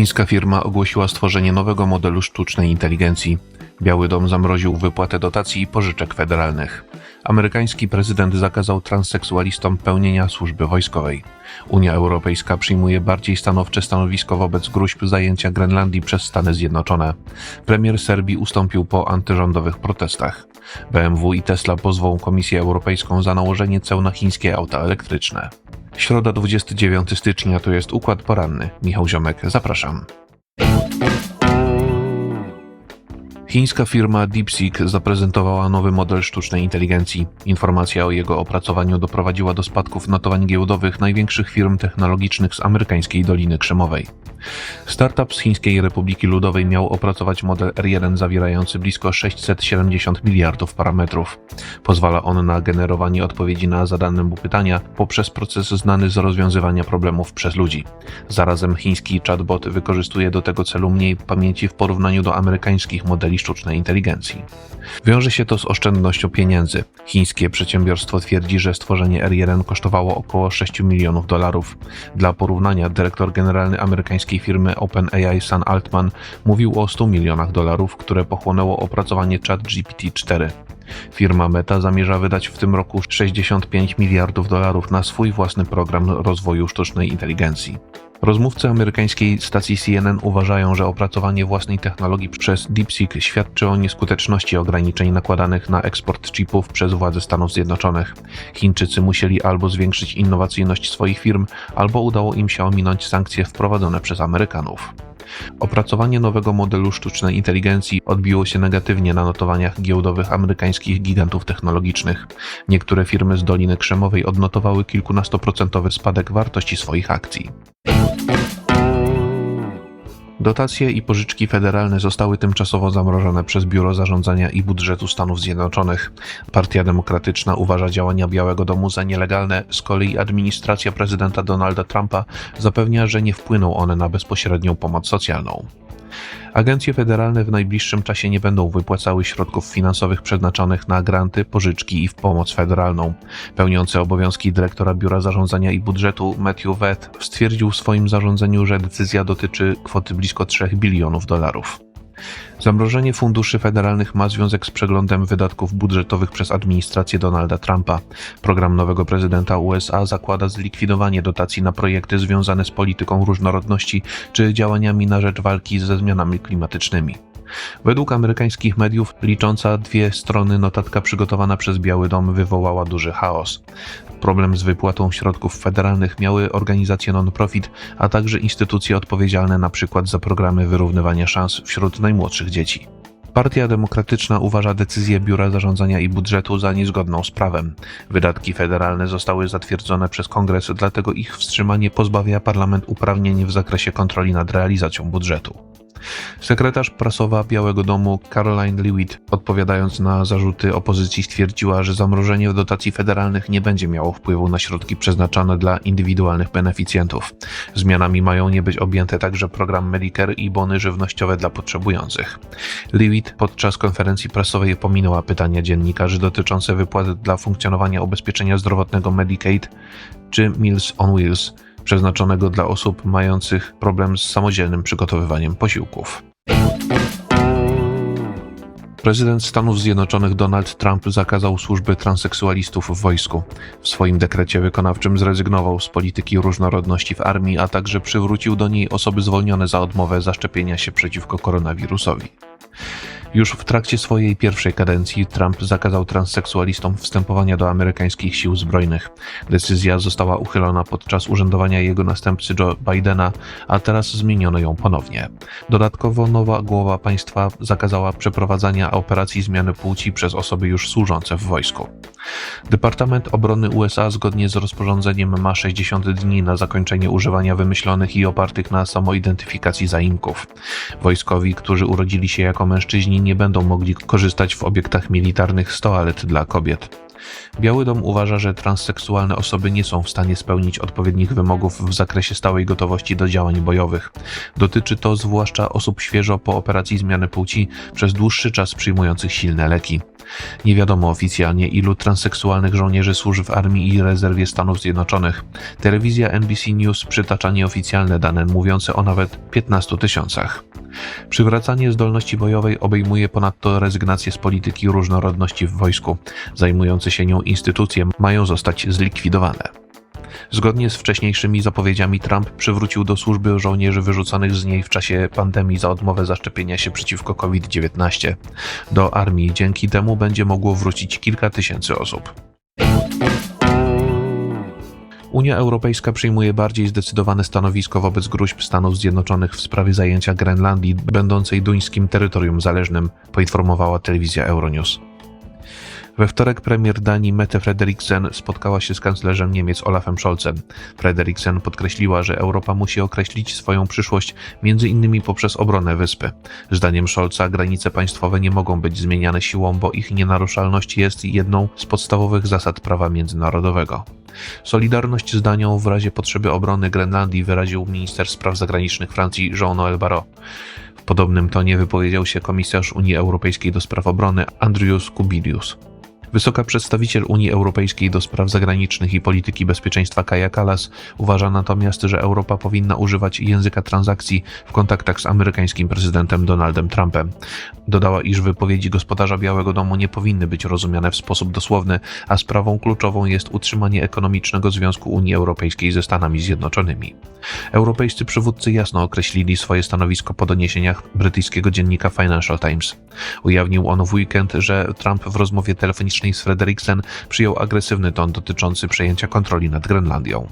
Chińska firma ogłosiła stworzenie nowego modelu sztucznej inteligencji. Biały Dom zamroził wypłatę dotacji i pożyczek federalnych. Amerykański prezydent zakazał transseksualistom pełnienia służby wojskowej. Unia Europejska przyjmuje bardziej stanowcze stanowisko wobec gruźb zajęcia Grenlandii przez Stany Zjednoczone. Premier Serbii ustąpił po antyrządowych protestach. BMW i Tesla pozwą Komisję Europejską za nałożenie ceł na chińskie auta elektryczne. Środa 29 stycznia to jest układ poranny. Michał Ziomek, zapraszam. Chińska firma DeepSeek zaprezentowała nowy model sztucznej inteligencji. Informacja o jego opracowaniu doprowadziła do spadków notowań giełdowych największych firm technologicznych z amerykańskiej Doliny Krzemowej. Startup z Chińskiej Republiki Ludowej miał opracować model R1 zawierający blisko 670 miliardów parametrów. Pozwala on na generowanie odpowiedzi na zadane mu pytania poprzez proces znany z rozwiązywania problemów przez ludzi. Zarazem chiński chatbot wykorzystuje do tego celu mniej pamięci w porównaniu do amerykańskich modeli sztucznej inteligencji. Wiąże się to z oszczędnością pieniędzy. Chińskie przedsiębiorstwo twierdzi, że stworzenie R1 kosztowało około 6 milionów dolarów. Dla porównania dyrektor generalny amerykańskiej firmy OpenAI Sam Altman mówił o 100 milionach dolarów, które pochłonęło opracowanie ChatGPT-4. Firma Meta zamierza wydać w tym roku 65 miliardów dolarów na swój własny program rozwoju sztucznej inteligencji. Rozmówcy amerykańskiej stacji CNN uważają, że opracowanie własnej technologii przez DeepSeek świadczy o nieskuteczności ograniczeń nakładanych na eksport chipów przez władze Stanów Zjednoczonych. Chińczycy musieli albo zwiększyć innowacyjność swoich firm, albo udało im się ominąć sankcje wprowadzone przez Amerykanów. Opracowanie nowego modelu sztucznej inteligencji odbiło się negatywnie na notowaniach giełdowych amerykańskich gigantów technologicznych. Niektóre firmy z Doliny Krzemowej odnotowały kilkunastoprocentowy spadek wartości swoich akcji. Dotacje i pożyczki federalne zostały tymczasowo zamrożone przez Biuro Zarządzania i Budżetu Stanów Zjednoczonych. Partia Demokratyczna uważa działania Białego Domu za nielegalne, z kolei administracja prezydenta Donalda Trumpa zapewnia, że nie wpłyną one na bezpośrednią pomoc socjalną. Agencje federalne w najbliższym czasie nie będą wypłacały środków finansowych przeznaczonych na granty, pożyczki i w pomoc federalną. Pełniący obowiązki dyrektora Biura Zarządzania i Budżetu Matthew Vett stwierdził w swoim zarządzeniu, że decyzja dotyczy kwoty blisko 3 bilionów dolarów. Zamrożenie funduszy federalnych ma związek z przeglądem wydatków budżetowych przez administrację Donalda Trumpa. Program nowego prezydenta USA zakłada zlikwidowanie dotacji na projekty związane z polityką różnorodności czy działaniami na rzecz walki ze zmianami klimatycznymi. Według amerykańskich mediów licząca dwie strony notatka przygotowana przez Biały Dom wywołała duży chaos. Problem z wypłatą środków federalnych miały organizacje non-profit, a także instytucje odpowiedzialne przykład za programy wyrównywania szans wśród najmłodszych dzieci. Partia Demokratyczna uważa decyzję Biura Zarządzania i Budżetu za niezgodną z prawem. Wydatki federalne zostały zatwierdzone przez Kongres, dlatego ich wstrzymanie pozbawia parlament uprawnień w zakresie kontroli nad realizacją budżetu. Sekretarz prasowa Białego Domu Caroline Lewitt, odpowiadając na zarzuty opozycji, stwierdziła, że zamrożenie dotacji federalnych nie będzie miało wpływu na środki przeznaczone dla indywidualnych beneficjentów. Zmianami mają nie być objęte także program Medicare i bony żywnościowe dla potrzebujących. Lewitt podczas konferencji prasowej pominęła pytania dziennikarzy dotyczące wypłat dla funkcjonowania ubezpieczenia zdrowotnego Medicaid czy Meals on Wheels przeznaczonego dla osób mających problem z samodzielnym przygotowywaniem posiłków. Prezydent Stanów Zjednoczonych Donald Trump zakazał służby transseksualistów w wojsku. W swoim dekrecie wykonawczym zrezygnował z polityki różnorodności w armii, a także przywrócił do niej osoby zwolnione za odmowę zaszczepienia się przeciwko koronawirusowi. Już w trakcie swojej pierwszej kadencji Trump zakazał transseksualistom wstępowania do amerykańskich sił zbrojnych. Decyzja została uchylona podczas urzędowania jego następcy Joe Bidena, a teraz zmieniono ją ponownie. Dodatkowo nowa głowa państwa zakazała przeprowadzania operacji zmiany płci przez osoby już służące w wojsku. Departament Obrony USA zgodnie z rozporządzeniem ma 60 dni na zakończenie używania wymyślonych i opartych na samoidentyfikacji zaimków. Wojskowi, którzy urodzili się jako mężczyźni, nie będą mogli korzystać w obiektach militarnych z toalet dla kobiet. Biały Dom uważa, że transseksualne osoby nie są w stanie spełnić odpowiednich wymogów w zakresie stałej gotowości do działań bojowych. Dotyczy to zwłaszcza osób świeżo po operacji zmiany płci przez dłuższy czas przyjmujących silne leki. Nie wiadomo oficjalnie, ilu transseksualnych żołnierzy służy w armii i rezerwie Stanów Zjednoczonych. Telewizja NBC News przytacza nieoficjalne dane mówiące o nawet 15 tysiącach. Przywracanie zdolności bojowej obejmuje ponadto rezygnację z polityki różnorodności w wojsku. Zajmujące się nią instytucje mają zostać zlikwidowane. Zgodnie z wcześniejszymi zapowiedziami Trump przywrócił do służby żołnierzy wyrzuconych z niej w czasie pandemii za odmowę zaszczepienia się przeciwko COVID-19. Do armii dzięki temu będzie mogło wrócić kilka tysięcy osób. Unia Europejska przyjmuje bardziej zdecydowane stanowisko wobec gruźb Stanów Zjednoczonych w sprawie zajęcia Grenlandii, będącej duńskim terytorium zależnym, poinformowała telewizja Euronews. We wtorek premier Danii Mette Frederiksen spotkała się z kanclerzem Niemiec Olafem Scholzem. Frederiksen podkreśliła, że Europa musi określić swoją przyszłość między innymi poprzez obronę wyspy. Zdaniem Scholza granice państwowe nie mogą być zmieniane siłą, bo ich nienaruszalność jest jedną z podstawowych zasad prawa międzynarodowego. Solidarność z Danią w razie potrzeby obrony Grenlandii wyraził minister spraw zagranicznych Francji Jean-Noël Barrot. W podobnym tonie wypowiedział się komisarz Unii Europejskiej do spraw obrony Andrius Kubilius. Wysoka przedstawiciel Unii Europejskiej do spraw zagranicznych i polityki bezpieczeństwa Kaja Kallas uważa natomiast, że Europa powinna używać języka transakcji w kontaktach z amerykańskim prezydentem Donaldem Trumpem. Dodała, iż wypowiedzi gospodarza Białego Domu nie powinny być rozumiane w sposób dosłowny, a sprawą kluczową jest utrzymanie ekonomicznego związku Unii Europejskiej ze Stanami Zjednoczonymi. Europejscy przywódcy jasno określili swoje stanowisko po doniesieniach brytyjskiego dziennika Financial Times. Ujawnił on w weekend, że Trump w rozmowie telefonicznej z Frederiksen przyjął agresywny ton dotyczący przejęcia kontroli nad Grenlandią.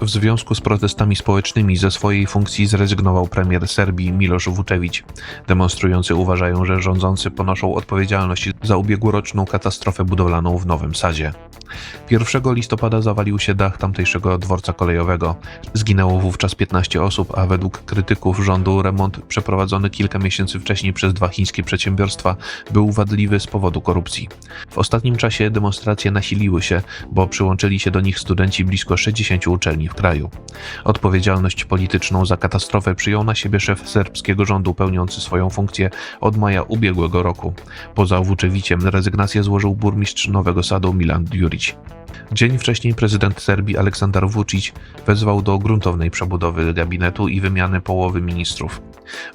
W związku z protestami społecznymi ze swojej funkcji zrezygnował premier Serbii Miloš Vučević. Demonstrujący uważają, że rządzący ponoszą odpowiedzialność za ubiegłoroczną katastrofę budowlaną w Nowym Sadzie. 1 listopada zawalił się dach tamtejszego dworca kolejowego. Zginęło wówczas 15 osób, a według krytyków rządu remont przeprowadzony kilka miesięcy wcześniej przez dwa chińskie przedsiębiorstwa był wadliwy z powodu korupcji. W ostatnim czasie demonstracje nasiliły się, bo przyłączyli się do nich studenci blisko 60 uczelni w kraju. Odpowiedzialność polityczną za katastrofę przyjął na siebie szef serbskiego rządu pełniący swoją funkcję od maja ubiegłego roku. Poza Wuczewiciem rezygnację złożył burmistrz Nowego Sadu Milan Djuric. Dzień wcześniej prezydent Serbii Aleksandar Vučić wezwał do gruntownej przebudowy gabinetu i wymiany połowy ministrów.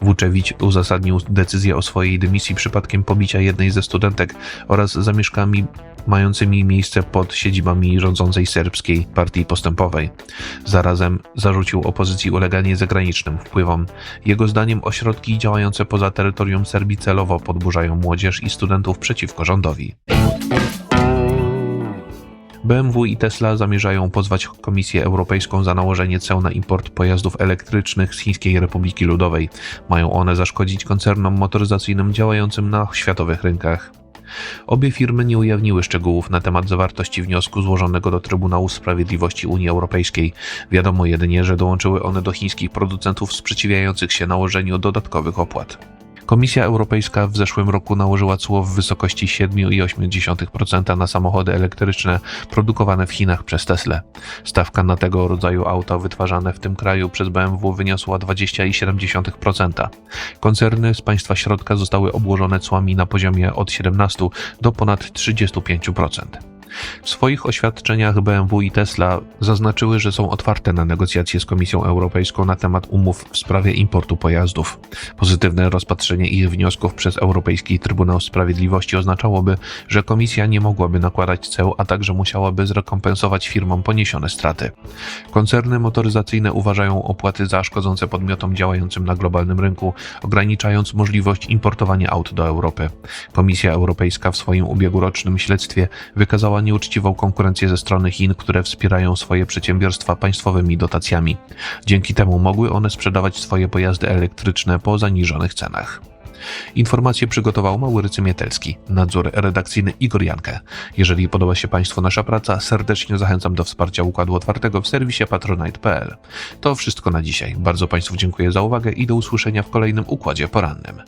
Vučević uzasadnił decyzję o swojej dymisji przypadkiem pobicia jednej ze studentek oraz zamieszkami mającymi miejsce pod siedzibami rządzącej serbskiej partii postępowej. Zarazem zarzucił opozycji uleganie zagranicznym wpływom. Jego zdaniem ośrodki działające poza terytorium Serbii celowo podburzają młodzież i studentów przeciwko rządowi. BMW i Tesla zamierzają pozwać Komisję Europejską za nałożenie ceł na import pojazdów elektrycznych z Chińskiej Republiki Ludowej. Mają one zaszkodzić koncernom motoryzacyjnym działającym na światowych rynkach. Obie firmy nie ujawniły szczegółów na temat zawartości wniosku złożonego do Trybunału Sprawiedliwości Unii Europejskiej. Wiadomo jedynie, że dołączyły one do chińskich producentów sprzeciwiających się nałożeniu dodatkowych opłat. Komisja Europejska w zeszłym roku nałożyła cło w wysokości 7,8% na samochody elektryczne produkowane w Chinach przez Tesla. Stawka na tego rodzaju auta wytwarzane w tym kraju przez BMW wyniosła 20,7%. Koncerny z państwa środka zostały obłożone cłami na poziomie od 17 do ponad 35%. W swoich oświadczeniach BMW i Tesla zaznaczyły, że są otwarte na negocjacje z Komisją Europejską na temat umów w sprawie importu pojazdów. Pozytywne rozpatrzenie ich wniosków przez Europejski Trybunał Sprawiedliwości oznaczałoby, że Komisja nie mogłaby nakładać ceł, a także musiałaby zrekompensować firmom poniesione straty. Koncerny motoryzacyjne uważają opłaty za szkodzące podmiotom działającym na globalnym rynku, ograniczając możliwość importowania aut do Europy. Komisja Europejska w swoim ubiegłorocznym śledztwie wykazała nieuczciwą konkurencję ze strony Chin, które wspierają swoje przedsiębiorstwa państwowymi dotacjami. Dzięki temu mogły one sprzedawać swoje pojazdy elektryczne po zaniżonych cenach. Informacje przygotował Maurycy Mietelski, nadzór redakcyjny Igor Jankę. Jeżeli podoba się Państwu nasza praca, serdecznie zachęcam do wsparcia Układu Otwartego w serwisie patronite.pl. To wszystko na dzisiaj. Bardzo Państwu dziękuję za uwagę i do usłyszenia w kolejnym Układzie Porannym.